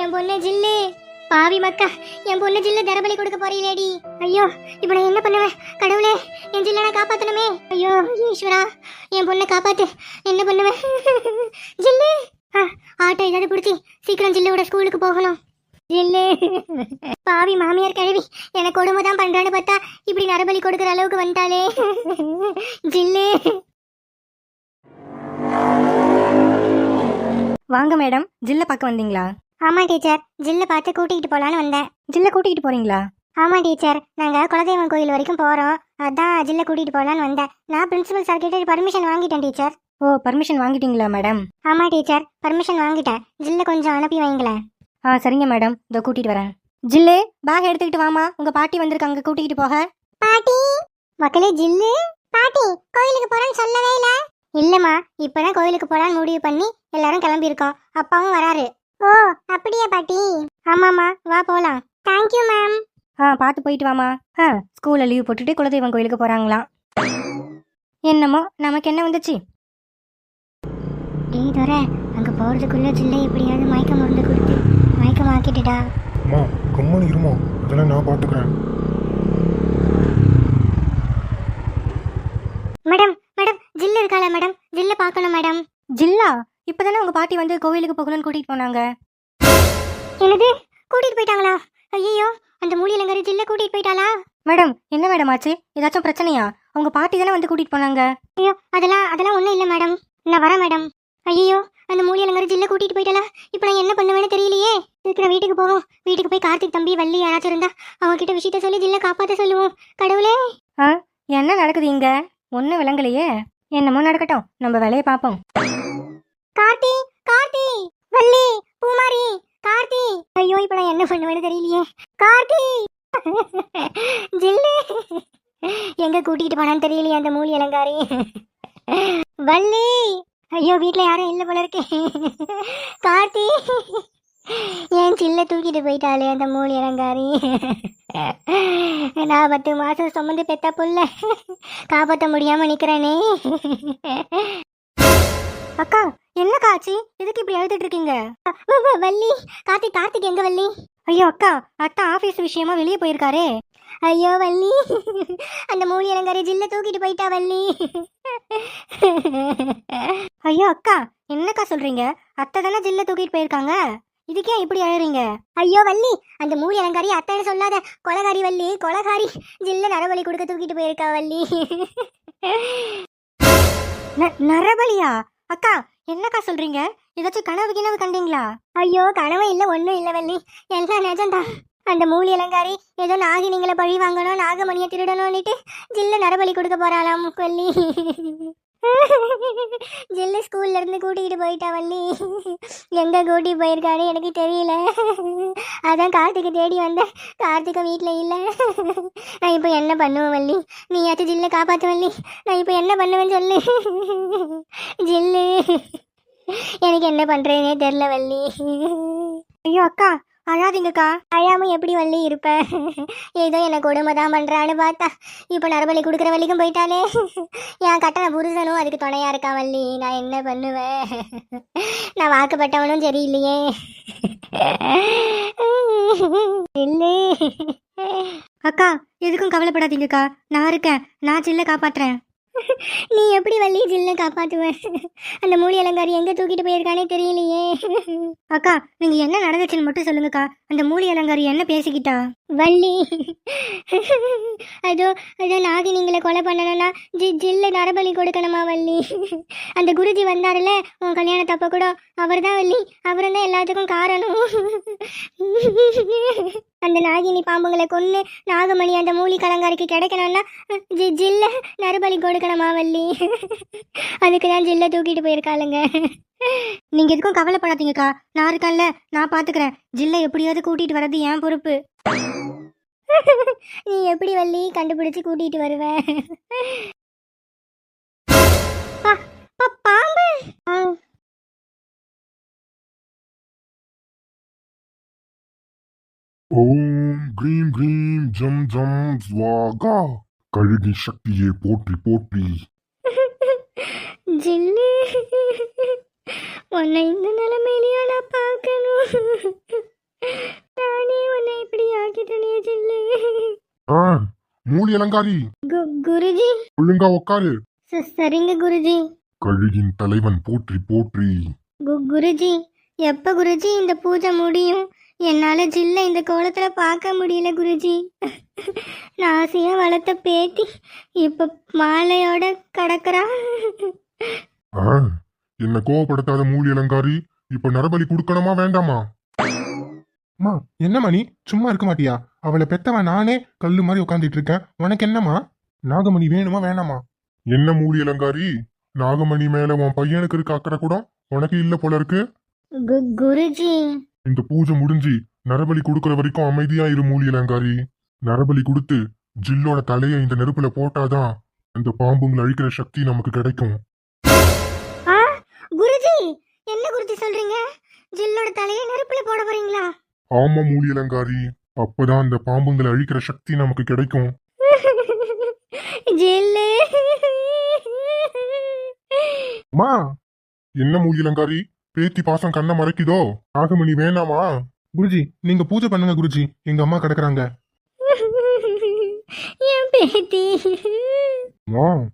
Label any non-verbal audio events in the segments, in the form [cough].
என் பொண்ணு ஜில்லு. பாவி மக்கா என் பொண்ணு ஜில்லு தரபலி கொடுக்க போறீங்களேடி. ஐயோ இப்போ நான் என்ன பண்ணுவேன் கடவுளே என் ஜில்ல நான் காப்பாத்தணுமே. ஐயோ ஈஸ்வரா என் பொண்ணை காப்பாத்து. என்ன பண்ணுவேன் [laughs] ஜில்லு! ஆட்டோ ஏதாவது பிடிச்சி சீக்கிரம் ஜில்லுவோட ஸ்கூலுக்கு போகணும். ஜில்லு! [laughs] பாவி மாமியார் கழுவி எனக்கு கொடுமை தான் பண்றான்னு பார்த்தா இப்படி நரபலி கொடுக்குற அளவுக்கு வந்துட்டாலே [laughs] ஜில்லு! வாங்க மேடம் ஜில்ல பார்க்க வந்தீங்களா? ஆமா டீச்சர். ஜில்ல பார்த்து கூட்டிகிட்டு போலான்னு வந்தேன். ஜில்ல கூட்டிகிட்டு போறீங்களா? ஆமா டீச்சர். நாங்க குலதெய்வம் கோயில் வரைக்கும் போறோம். அதான் ஜில்ல கூட்டிட்டு போலான்னு வந்தேன். நான் பிரின்சிபல் சார் கிட்ட பர்மிஷன் வாங்கிட்டேன் டீச்சர். ஓ பர்மிஷன் வாங்கிட்டீங்களா மேடம் ஆமா டீச்சர். பர்மிஷன் வாங்கிட்டேன். ஜில்ல கொஞ்சம் அனுப்பி வைங்களேன். ஆ சரிங்க மேடம் இதோ கூட்டிட்டு வரேன். ஜில்லு பேக் எடுத்துக்கிட்டு வாமா உங்க பாட்டி வந்திருக்காங்க கூட்டிகிட்டு போக. பாட்டி? மக்களே ஜில்லு. பாட்டி கோயிலுக்கு போறேன்னு சொல்லவே இல்ல. இல்லம்மா இப்பதான் கோயிலுக்கு போலான்னு முடிவு பண்ணி எல்லாரும் கிளம்பி இருக்கோம் அப்பாவும் வராரு. ஓ அப்படியா பாட்டி? ஆமாமா வா போலாம். தேங்க்யூ மேம் ஆ பார்த்து போயிட்டு வாமா ஆ ஸ்கூலில் லீவ் போட்டுட்டு குலதெய்வம் கோயிலுக்கு போறாங்களாம். என்னமோ நமக்கு என்ன வந்துச்சு? டேய் தோர அங்க போறதுக்குள்ள ஜில்லை எப்படியாவது மயக்கம் மருந்து கொடுத்து மயக்கம் ஆக்கிட்டுடா. அம்மா கம்முன்னு இருமா. அதெல்லாம் நான் பார்த்துக்கிறேன். மேடம் மேடம் ஜில்லு இருக்காளா மேடம்? ஜில்ல பார்க்கணும் மேடம். ஜில்லா? இப்பதானே உங்க பாட்டி வந்து கோவிலுக்கு போகணும்னு கூட்டிட்டு போனாங்க. என்னது? கூட்டிட்டு போயிட்டாங்களா? ஐயோ அந்த மூலியலங்கரி ஜில்ல கூட்டிட்டு போயிட்டாளா? மேடம் என்ன மேடம் ஆச்சு? ஏதாச்சும் பிரச்சனையா? உங்க பாட்டி தானே வந்து கூட்டிட்டு போனாங்க. ஐயோ அதெல்லாம் அதெல்லாம் ஒண்ணும் இல்ல மேடம். நான் வரேன் மேடம். ஐயோ அந்த மூலியலங்கரி ஜில்ல கூட்டிட்டு போயிட்டாளா? இப்போ நான் என்ன பண்ணுவேன்னு தெரியலையே. இருக்கிற வீட்டுக்கு போவோம். வீட்டுக்கு போய் கார்த்திக் தம்பி வள்ளி யாராச்சும் இருந்தா அவங்க கிட்ட விஷயத்த சொல்லி ஜில்ல காப்பாத்த சொல்லுவோம். கடவுளே! என்ன நடக்குது இங்க? ஒன்றும் விளங்கலையே. என்னமோ நடக்கட்டும். நம்ம வேலையை பார்ப்போம். கார்த்தி கார்த்தி வள்ளி பூமாரி கார்த்தி. ஐயோ இப்ப நான் என்ன பண்ணுவேன்னு தெரியலையே. கார்த்தி! [laughs] ஜில்லு! எங்க கூட்டிட்டு போனான்னு தெரியலையே அந்த மூலி அலங்காரி. வள்ளி! ஐயோ வீட்டில் யாரும் இல்லை போல இருக்கே. கார்த்தி! என் சில்ல தூக்கிட்டு போயிட்டாளே அந்த மூலி அலங்காரி. நான் பத்து மாசம் சுமந்து பெத்த புள்ள. காப்பாற்ற முடியாம நிக்கிறேனே. அக்கா என்னக்கா காட்சி எதுக்கு இப்படி அழுதுட்டு இருக்கீங்க வள்ளி கார்த்திக் கார்த்திக் எங்க வள்ளி? ஐயோ அக்கா அத்தா ஆபீஸ் விஷயமா வெளியே போயிருக்காரே. ஐயோ வள்ளி அந்த மூலி அலங்காரி ஜில்ல தூக்கிட்டு போயிட்டா வள்ளி. ஐயோ அக்கா என்னக்கா சொல்றீங்க? அத்தை தானே ஜில்ல தூக்கிட்டு போயிருக்காங்க? இதுக்கே இப்படி அழுறீங்க? ஐயோ வள்ளி அந்த மூலி அலங்காரி அத்தைன்னு சொல்லாத. கொலகாரி வள்ளி கொலகாரி. ஜில்ல நரபலி கொடுக்க தூக்கிட்டு போயிருக்கா வள்ளி. ந- நரபலியா? அக்கா என்னக்கா சொல்றீங்க? ஏதாச்சும் கனவு கிணவு கண்டீங்களா? ஐயோ கனவு இல்ல ஒண்ணும் இல்ல வள்ளி. எல்லாம் நிஜம்தான். அந்த மூலி அலங்காரி ஏதோ நாகினிங்களை பழி வாங்கணும் நாகமணியை திருடணும்னுட்டு ஜில்ல நரபலி கொடுக்க போறாளாம் வள்ளி. ஜில்லு ஸ்கூல்ல இருந்து கூட்டிகிட்டு போயிட்டா வள்ளி. எங்க கூட்டி போயிருக்காரு எனக்கு தெரியல. அதான் கார்த்திகை தேடி வந்தேன் கார்த்திகை வீட்டில் இல்லை. நான் இப்போ என்ன பண்ணுவேன் வள்ளி? நீயாச்சும் ஜில்ல காப்பாற்று வள்ளி. நான் இப்போ என்ன பண்ணுவேன்னு சொல்லு. ஜில்லு. எனக்கு என்ன பண்ணுறதுனே தெரில வள்ளி. ஐயோ அக்கா அழாதீங்கக்கா. அழாம எப்படி வள்ளி இருப்ப? ஏதோ என்ன கொடுமை தான் பண்றான்னு பார்த்தா. இப்போ நரபலி கொடுக்குற வழிக்கும் போயிட்டாலே என் கட்டண புருஷனும் அதுக்கு துணையா இருக்கா வள்ளி? நான் என்ன பண்ணுவேன்? நான் வாக்குப்பட்டவனும் சரியில்லையே. இல்லை. அக்கா எதுக்கும் கவலைப்படாதீங்கக்கா. நான் இருக்கேன். நான் சில்ல காப்பாற்றுறேன் நீ எப்படி வள்ளி ஜில்ல காப்பாத்துவ? அந்த மூலி அலங்காரி எங்க தூக்கிட்டு போயிருக்கானே தெரியலையே. அக்கா நீங்க என்ன நடந்துச்சுன்னு மட்டும் சொல்லுங்கக்கா. அந்த மூலி அலங்காரி என்ன பேசிக்கிட்டா? வள்ளி. அதோ அதோ நாகினிங்களை கொலை பண்ணணும்னா ஜி ஜில்ல நரபலி கொடுக்கணுமா வள்ளி? அந்த குருஜி வந்தாருல்ல உன் கல்யாணத்தப்ப கூட. அவர் தான் வள்ளி. அவர் தான் எல்லாத்துக்கும் காரணம். அந்த நாகினி பாம்புங்களை கொன்று நாகமணி அந்த மூலி கலங்காரிக்கு கிடைக்கணும்னா ஜி ஜில்ல நறுபலி கொடுக்கணுமா வள்ளி அதுக்கு தான் ஜில்ல தூக்கிட்டு போயிருக்காளுங்க. நீங்க எதுக்கும் கவலைப்படாதீங்கக்கா. நான் இருக்கேன்ல நான் பாத்துக்கிறேன். ஜில்ல எப்படியாவது கூட்டிட்டு வர்றது என் பொறுப்பு. நீ எப்படி வள்ளி கண்டுபிடிச்சு கூட்டிட்டு வருவ? பாம்பு. ஓம் கிரீம் கிரீம் ஜம் ஜம் ஸ்வாகா கழுகி சக்தியை போற்றி போற்றி. ஜில்லு. உன்னை இந்த நிலைமையிலேயா நான் பார்க்கணும். நானே உன்னை இப்படி ஆக்கிட்டனே ஜில்லு. ஆ மூலி அலங்காரி. கு- குருஜி. ஒழுங்கா உக்காரு. ச- சரிங்க குருஜி. கழுகின் தலைவன் போற்றி போற்றி. குருஜி எப்ப குருஜி இந்த பூஜை முடியும்? என்னால ஜில்ல இந்த கோலத்துல பார்க்க முடியல குருஜி. நான் ஆசையா வளர்த்த பேத்தி இப்ப மாலையோட கடக்குறா. ஆ என்ன கோவப்படுத்தாத மூலி அலங்காரி? இப்ப நரபலி கொடுக்கணுமா வேண்டாமா? அம்மா என்னம்மா நீ சும்மா இருக்க மாட்டியா? அவளை பெத்தவன் நானே கல்லு மாதிரி உட்காந்துட்டு இருக்கேன். உனக்கு என்னம்மா? நாகமணி வேணுமா வேணாமா? என்ன மூலி அலங்காரி? நாகமணி மேல உன் பையனுக்கு இருக்க அக்கறை கூட உனக்கு இல்ல போல இருக்கு. குருஜி இந்த பூஜை முடிஞ்சு நரபலி கொடுக்கற வரைக்கும் அமைதியா இரு மூலி அலங்காரி. நரபலி கொடுத்து ஜில்லோட தலையை இந்த நெருப்புல போட்டாதான் அந்த பாம்புங்களை அழிக்கிற சக்தி நமக்கு கிடைக்கும். குருஜி என்ன குருஜி சொல்றீங்க? ஜில்லோட தலையை நெருப்புல போட போறீங்களா? ஆமா மூலி அலங்காரி அப்பதான் அந்த பாம்புங்களை அழிக்கிற சக்தி நமக்கு கிடைக்கும். [laughs] அம்மா என்ன மூலி அலங்காரி? பேத்தி பாசம் கண்ணை மறைக்குதோ? நாகமணி வேணாமா? குருஜி நீங்க பூஜை பண்ணுங்க குருஜி. எங்க அம்மா கிடக்குறாங்க. என் பேத்தி. ஓம்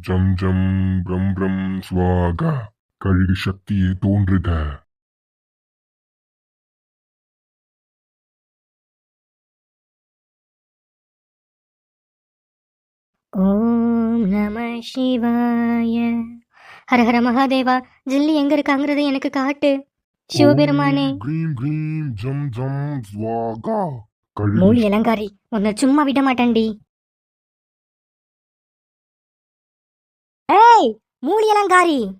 ஜம் ஜம் பிரம் பிரம் ஸ்வாகா கழுகு சக்தியே தோன்றுக. ஓம் நம சிவாய. ஹர ஹர மகாதேவா ஜில்லி எங்க இருக்காங்கிறத எனக்கு காட்டு. சிவபெருமானே. க்ரீம் க்ரீம் ஜம் ஜம் ஸ்வாகா. மூலி அலங்காரி உன்னை சும்மா விட மாட்டேன்டி. ஏய் மூலி அலங்காரி.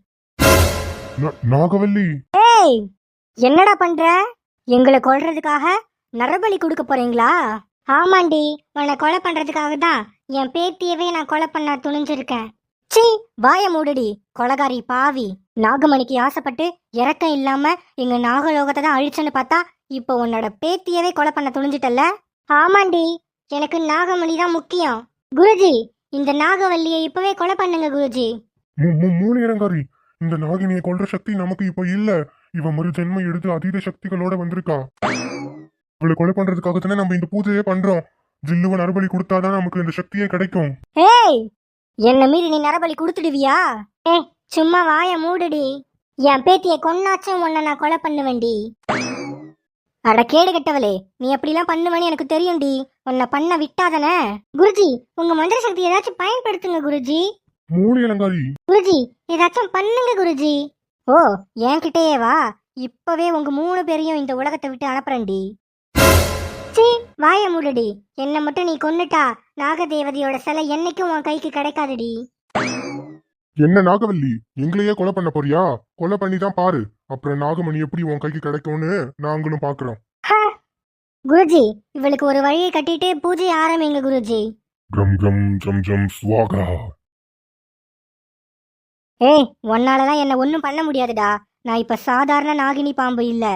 ந- நாகவல்லி. ஏய் என்னடா பண்ற? எங்களை கொல்றதுக்காக நரபலி கொடுக்க போறீங்களா? ஆமாண்டி உன்னை கொலை பண்றதுக்காக தான் என் பேத்தியவே நான் கொலை பண்ண துணிஞ்சிருக்கேன். சீ வாய மூடுடி. கொலகாரி பாவி. நாகமணிக்கு ஆசைப்பட்டு இறக்கம் இல்லாம எங்க நாகலோகத்தை தான் அழிச்சேன்னு பார்த்தா இப்போ உன்னோட பேத்தியவே கொலை பண்ண துணிஞ்சிட்டல்ல? ஆமாண்டி. எனக்கு நாகமணி தான் முக்கியம். குருஜி இந்த நாகவல்லியை இப்பவே கொலை பண்ணுங்க குருஜி. மூ- மூ- மூலி அலங்காரி இந்த நாகினியை கொல்ற சக்தி நமக்கு இப்ப இல்ல. இவ மறு ஜென்மம் எடுத்து அதீத சக்திகளோட வந்திருக்கா. இவளை கொலை பண்றதுக்காக தானே நம்ம இந்த பூஜையே பண்றோம். ஜில்லுவ நரபலி கொடுத்தாதான் நமக்கு இந்த சக்தியே கிடைக்கும். ஏய் என்ன மீறி நீ நரபலி கொடுத்துடுவியா? சும்மா வாய மூடுடி. என் பேத்தியை கொன்னாச்சும் உன்னை நான் கொலை பண்ணுவேன்டி. அட கேடு கெட்டவளே நீ அப்படிலாம் பண்ணுவேன்னு எனக்கு தெரியும்டி. உன்னை பண்ண விட்டாதானே? குருஜி உங்க மந்திர சக்தி ஏதாச்சும் பயன்படுத்துங்க குருஜி. அலங்காரி. குருஜி ஏதாச்சும் பண்ணுங்க குருஜி. ஓ என்கிட்டயே வா. இப்பவே உங்க மூணு பேரையும் இந்த உலகத்தை விட்டு அனுப்புறேன்டி. வாய மூடுடி. என்னை மட்டும் நீ கொன்னுட்டா நாகதேவதையோட சிலை என்னைக்கும் உன் கைக்கு கிடைக்காதுடி. என்ன நாகவல்லி? எங்களையே கொலை பண்ண போறியா? கொலை பண்ணி தான் பாரு. அப்புறம் நாகமணி எப்படி உன் கைக்கு கிடைக்கும்னு நாங்களும் பாக்குறோம். குருஜி இவளுக்கு ஒரு வழியை கட்டிட்டு பூஜை ஆரம்பிங்க குருஜி. கம் கம் ஜம் ஜம் ஸ்வாகா ஏய் உன்னாலதான் என்ன ஒன்றும் பண்ண முடியாதுடா. நான் இப்ப சாதாரண நாகினி பாம்பு இல்ல.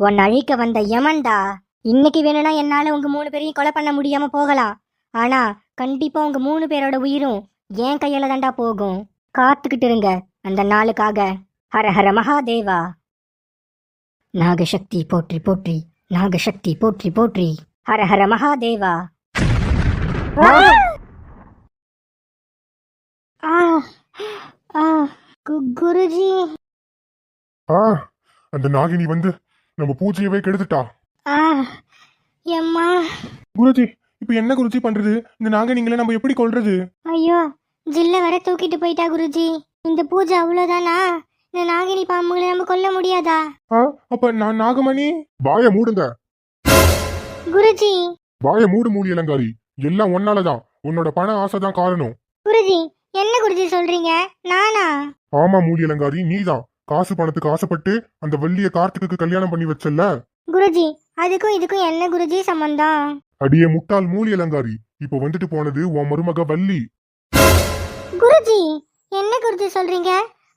உன்னை அழிக்க வந்த யமன்டா. இன்னைக்கு வேணும்னா என்னால் உங்க மூணு பேரையும் கொலை பண்ண முடியாமல் போகலாம். ஆனா கண்டிப்பா உங்க மூணு பேரோட உயிரும் என் கையில் தாண்டா போகும். காத்துக்கிட்டு இருங்க அந்த நாளுக்காக. ஹர ஹர மகாதேவா. நாகசக்தி போற்றி போற்றி நாகசக்தி போற்றி போற்றி. ஹர ஹர மகாதேவா. ஆ! ஆ! கு- குருஜி. ஆ! அந்த நாகினி வந்து நம்ம பூஜையவே கெடுத்துட்டா. ஆ எம்மா குருஜி இப்ப என்ன குருஜி பண்றது? இந்த நாகனிங்களை நம்ம எப்படி கொல்றது? ஐயோ ஜில்ல வர தூக்கிட்டு போயிட்டா குருஜி. இந்த பூஜை அவ்வளோதானா இந்த நாகினி பாம்புகளை நம்ம கொல்ல முடியாதா? ஆ அப்ப நான் நாகமணி? வாய மூடுங்க. குருஜி. வாய மூடு மூலி அலங்காரி எல்லாம் ஒன்னாலதான் உன்னோட பண ஆசைதான் காரணம். குருஜி என்ன குருஜி சொல்றீங்க? நானா? ஆமா மூலி அலங்காரி நீதான். காசு பணத்துக்கு ஆசைப்பட்டு அந்த வள்ளிய கார்த்திக்கு கல்யாணம் பண்ணி வச்சல்ல. குருஜி அதுக்கும் இதுக்கும் என்ன குருஜி சம்பந்தம்? அடியே முட்டாள் மூலி அலங்காரி இப்ப வந்துட்டு போனது உன் மருமக வள்ளி. குருஜி என்ன குருஜி சொல்றீங்க?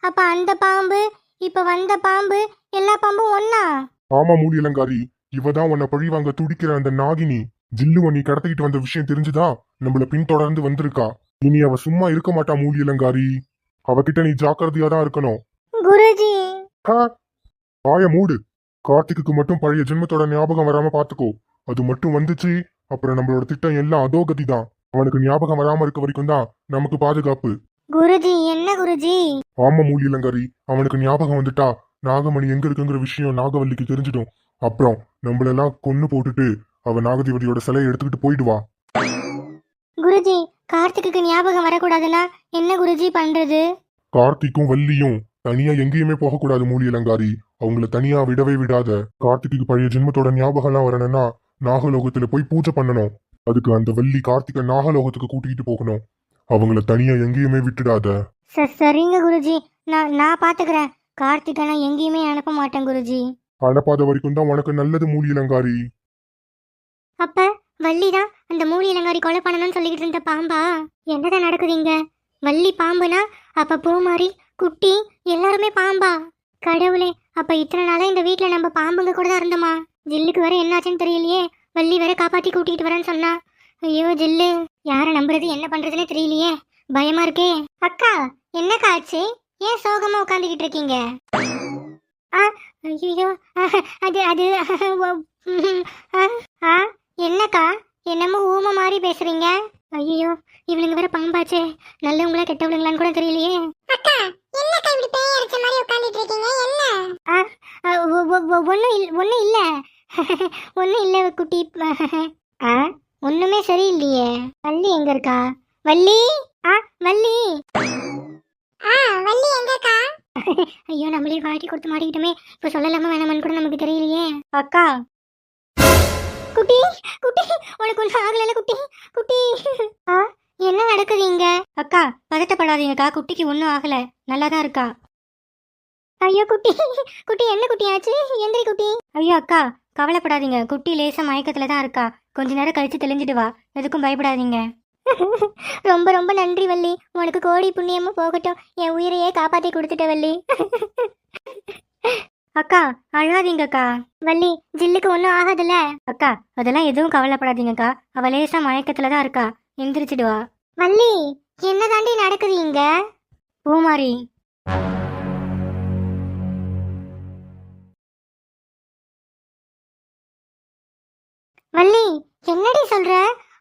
அப்ப அந்த பாம்பு இப்ப வந்த பாம்பு எல்லா பாம்பும் ஒன்னா ஆமா மூலி அலங்காரி இவதான் உன்னை பழிவாங்க துடிக்கிற அந்த நாகினி. ஜில்லுவ நீ கடத்திக்கிட்டு வந்த விஷயம் தெரிஞ்சுதா? நம்மள பின்தொடர்ந்து வந்திருக்கா. இனி அவ சும்மா இருக்க மாட்டா மூலி அலங்காரி. அவகிட்ட நீ ஜாக்கிரதையா தான் இருக்கணும். குருஜி. ஹா, வாய மூடு. கார்த்திக்கு மட்டும் பழைய ஜென்மத்தோட ஞாபகம் வராம பாத்துக்கோ. அது மட்டும் வந்துச்சு. அப்புறம் நம்மளோட திட்டம் எல்லாம் அதோ கதி தான் அவனுக்கு ஞாபகம் வராம இருக்க வரைக்கும் தான் நமக்கு பாதுகாப்பு. குருஜி என்ன குருஜி? ஆமா மூலியலங்காரி அவனுக்கு ஞாபகம் வந்துட்டா நாகமணி எங்க இருக்குங்கிற விஷயம் நாகவல்லிக்கு தெரிஞ்சிடும். அப்புறம் நம்மளெல்லாம் கொன்னு போட்டுட்டு அவ நாகதேவதையோட சிலையை எடுத்துக்கிட்டு போயிடுவா குருஜி கார்த்திக்கு ஞாபகம் வரக்கூடாதுன்னா என்ன குருஜி பண்றது? கார்த்திக்கும் வள்ளியும் தனியா எங்கேயுமே போகக்கூடாது மூலியலங்காரி அவங்கள தனியா விடவே விடாத. கார்த்திக்கு பழைய ஜென்மத்தோட ஞாபகம் எல்லாம் வரணும்னா நாகலோகத்துல போய் பூஜை பண்ணணும். அதுக்கு அந்த வள்ளி கார்த்திகை நாகலோகத்துக்கு கூட்டிகிட்டு போகணும். அவங்கள தனியா எங்கேயுமே விட்டுடாத. ச- சரிங்க குருஜி. நான் நான் பாத்துக்கிறேன். கார்த்திகை நான் எங்கேயுமே அனுப்ப மாட்டேன் குருஜி. அனுப்பாத வரைக்கும் தான் உனக்கு நல்லது மூலியலங்காரி அப்ப வள்ளி தான் அந்த மூலி இளங்காரி கொலை பண்ணணும்னு சொல்லிக்கிட்டு இருந்த பாம்பா? என்னதான் நடக்குதுங்க? வள்ளி பாம்புனா அப்ப பூமாரி குட்டி எல்லாருமே பாம்பா? கடவுளே அப்ப இத்தனை நாளா இந்த வீட்ல நம்ம பாம்புங்க கூட தான் இருந்தோமா? ஜில்லுக்கு வேற என்னாச்சுன்னு தெரியலையே. வள்ளி வேற காப்பாத்தி கூட்டிட்டு வரேன்னு சொன்னா. ஐயோ ஜில்லு யாரை நம்புறது என்ன பண்றதுன்னு தெரியலையே. பயமா இருக்கே. அக்கா என்னக்கா ஆச்சு? ஏன் சோகமா உட்காந்துக்கிட்டு இருக்கீங்க? ஆ ஐயோ அது அது ஆ, என்னக்கா? என்னமோ ஊமை மாதிரி பேசுறீங்க. ஐயோ இவளுங்க வேற பாம்பாச்சே. நல்லவங்களா கெட்டவளுங்களான்னு கூட தெரியலையே. அக்கா என்னக்கா இப்படி பேய் அரைச்ச மாதிரி ஒன்னும் இல்ல [laughs] ஒன்னும் இல்ல. ஒன்னும் இல்ல குட்டி. [laughs] ஆ? ஒண்ணுமே சரியில்லையே. வள்ளி எங்க இருக்கா? வள்ளி? ஆ வள்ளி. ஆ வள்ளி எங்கக்கா [laughs] ஐயோ நம்மளே வாட்டி கொடுத்து மாட்டிக்கிட்டோமே. இப்ப சொல்லலாமா வேணாமான்னு கூட நமக்கு தெரியலையே. அக்கா. குட்டி குட்டி உனக்கு ஒன்றும் ஆகலைல குட்டி குட்டி. ஆ என்ன நடக்குது இங்க? அக்கா பதட்டப்படாதீங்கக்கா. குட்டிக்கு ஒன்றும் ஆகல. நல்லா தான் இருக்கா. ஐயோ குட்டி. குட்டி என்ன குட்டி ஆச்சு? எந்திரி குட்டி. ஐயோ அக்கா கவலைப்படாதீங்க. குட்டி லேசா மயக்கத்துல தான் இருக்கா. கொஞ்ச நேரம் கழிச்சு தெளிஞ்சிட்டு வா. எதுக்கும் பயப்படாதீங்க. [laughs] ரொம்ப ரொம்ப நன்றி வள்ளி. உனக்கு கோடி புண்ணியமா போகட்டும். என் உயிரையே காப்பாத்தி கொடுத்துட்ட வள்ளி. [laughs] அக்கா அழாதீங்கக்கா. வள்ளி ஜில்லுக்கு ஒன்றும் ஆகாதுல்ல? அக்கா அதெல்லாம் எதுவும் கவலைப்படாதீங்கக்கா. அவ லேசா மயக்கத்துல தான் இருக்கா. எந்திரிச்சிடுவா வள்ளி என்ன தாண்டி நடக்குது இங்க? பூமாரி. வள்ளி என்னடி சொல்ற?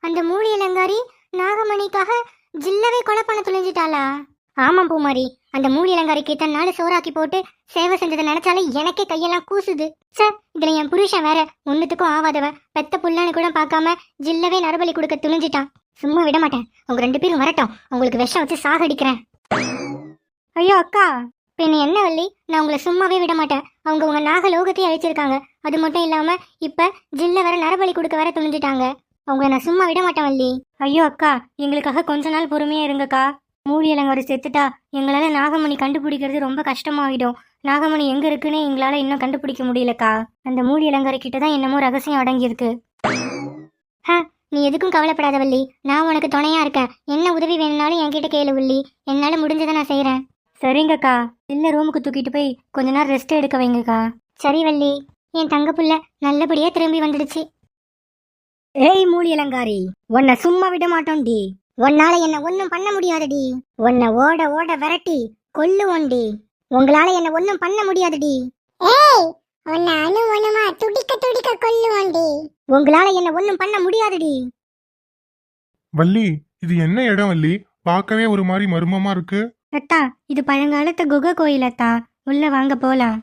அந்த மூலி இளங்காரி நாகமணிக்காக ஜில்லவே கொலை பண்ண துளைஞ்சிட்டாளா ஆமாம் பூமாரி அந்த மூலி இளங்காரிக்கு இத்தனை நாள் சோறாக்கி போட்டு சேவை செஞ்சதை நினைச்சாலே எனக்கே கையெல்லாம் கூசுது. சே இதுல என் புருஷன் வேற ஒன்னுத்துக்கும் ஆவாதவ. பெத்த புல்லான்னு கூட பார்க்காம ஜில்லவே நரபலி கொடுக்க துணிஞ்சிட்டான். சும்மா விட மாட்டேன் உங்க ரெண்டு பேரும் வரட்டும். உங்களுக்கு விஷம் வச்சு சாகடிக்கிறேன். ஐயோ அக்கா. பின்ன என்ன வள்ளி? நான் உங்களை சும்மாவே விட மாட்டேன். அவங்க உங்க நாகலோகத்தையும் அழிச்சிருக்காங்க. அது மட்டும் இல்லாம இப்ப ஜில்ல வேற நரபலி கொடுக்க வேற துணிஞ்சிட்டாங்க. அவங்கள நான் சும்மா விட மாட்டேன் வள்ளி. ஐயோ அக்கா எங்களுக்காக கொஞ்ச நாள் பொறுமையா இருங்கக்கா. மூலியலங்கர் செத்துட்டா எங்களால நாகமணி கண்டுபிடிக்கிறது ரொம்ப கஷ்டமாயிடும். நாகமணி எங்க இருக்குன்னு எங்களால இன்னும் கண்டுபிடிக்க முடியலக்கா. அந்த மூலியலங்கரை கிட்ட தான் என்னமோ ரகசியம் அடங்கியிருக்கு. நீ எதுக்கும் கவலைப்படாத வள்ளி. நான் உனக்கு துணையா இருக்கேன். என்ன உதவி வேணும்னாலும் என்கிட்ட கேளு வள்ளி. என்னால முடிஞ்சதை நான் செய்றேன். சரிங்கக்கா. இல்ல ரூமுக்கு தூக்கிட்டு போய் கொஞ்ச நேரம் ரெஸ்ட் எடுக்க வைங்கக்கா. சரி வள்ளி. என் தங்க புள்ள நல்லபடியா திரும்பி வந்துடுச்சு. ஏய் மூலியலங்காரி உன்னை சும்மா விட மாட்டோம்டி உன்னால என்ன ஒன்னும் பண்ண முடியாதுடி. உன்னை ஓட ஓட விரட்டி கொல்லுவோண்டி உங்களால என்ன ஒன்னும் பண்ண முடியாதுடி ஏய் உன்னை அணு அணுமா துடிக்க துடிக்க கொல்லுவோண்டி உங்களால என்ன ஒன்னும் பண்ண முடியாதுடி வள்ளி இது என்ன இடம் வள்ளி? பார்க்கவே ஒரு மாதிரி மர்மமா இருக்கு. அத்தா இது பழங்காலத்து குகை கோயில் அத்தா உள்ள வாங்க போலாம்.